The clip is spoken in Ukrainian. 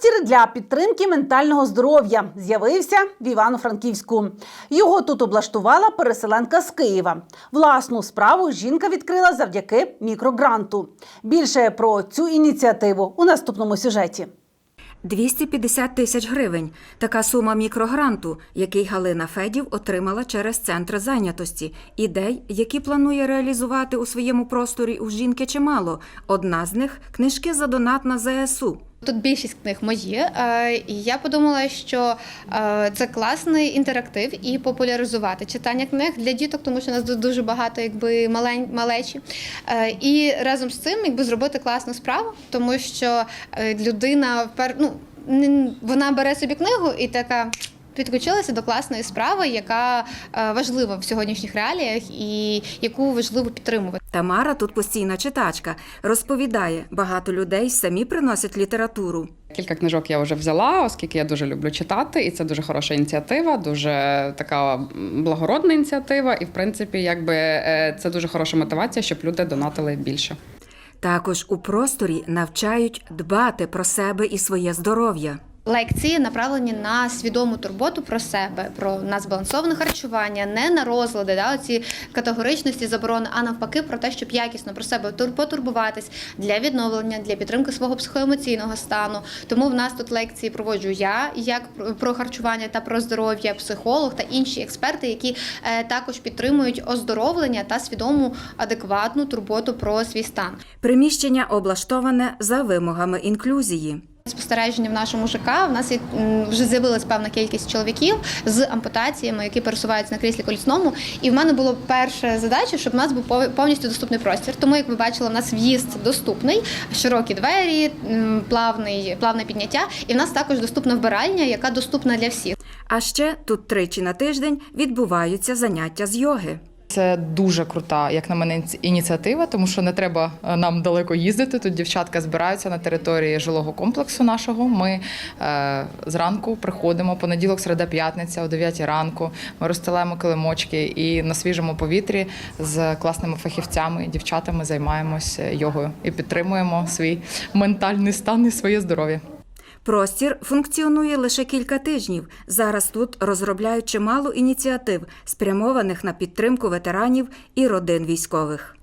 Простір для підтримки ментального здоров'я з'явився в Івано-Франківську. Його тут облаштувала переселенка з Києва. Власну справу жінка відкрила завдяки мікрогранту. Більше про цю ініціативу у наступному сюжеті. 250 тисяч гривень – така сума мікрогранту, який Галина Федів отримала через центр зайнятості. Ідей, які планує реалізувати у своєму просторі у жінки чимало. Одна з них – книжки за донат на ЗСУ. Тут більшість книг мої, е, і я подумала, що е, це класний інтерактив і популяризувати читання книг для діток, тому що у нас дуже багато якби малень, малечі. Е, І разом з цим якби зробити класну справу, тому що людина ну, вона бере собі книгу і така. Підключилася до класної справи, яка е, важлива в сьогоднішніх реаліях і яку важливо підтримувати. Тамара тут постійна читачка. Розповідає, багато людей самі приносять літературу. Кілька книжок я вже взяла, оскільки я дуже люблю читати, і це дуже хороша ініціатива, дуже така благородна ініціатива. І в принципі, якби е, це дуже хороша мотивація, щоб люди донатили більше. Також у просторі навчають дбати про себе і своє здоров'я. Лекції направлені на свідому турботу про себе, про назбалансоване харчування, не на розлади, да, ці категоричності заборони, а навпаки про те, щоб якісно про себе тур- потурбуватись для відновлення, для підтримки свого психоемоційного стану. Тому в нас тут лекції проводжу я, як про харчування та про здоров'я, психолог та інші експерти, які е, також підтримують оздоровлення та свідому адекватну турботу про свій стан. Приміщення облаштоване за вимогами інклюзії. Спостереження в нашому ЖК в нас вже з'явилась певна кількість чоловіків з ампутаціями, які пересуваються на кріслі колісному. І в мене було перша задача, щоб у нас був повністю доступний простір. Тому, як ви бачили, у нас в'їзд доступний, широкі двері, плавний, плавне підняття. І в нас також доступна вбиральня, яка доступна для всіх. А ще тут тричі на тиждень відбуваються заняття з йоги. Це дуже крута, як на мене, ініціатива, тому що не треба е, нам далеко їздити. Тут дівчатка збираються на території жилого комплексу нашого. Ми е, зранку приходимо понеділок, середа, п'ятниця о 9 ранку. Ми розстилаємо килимочки і на свіжому повітрі з класними фахівцями, дівчатами займаємося йогою і підтримуємо свій ментальний стан і своє здоров'я. Простір функціонує лише кілька тижнів. Зараз тут розробляють чимало ініціатив, спрямованих на підтримку ветеранів і родин військових.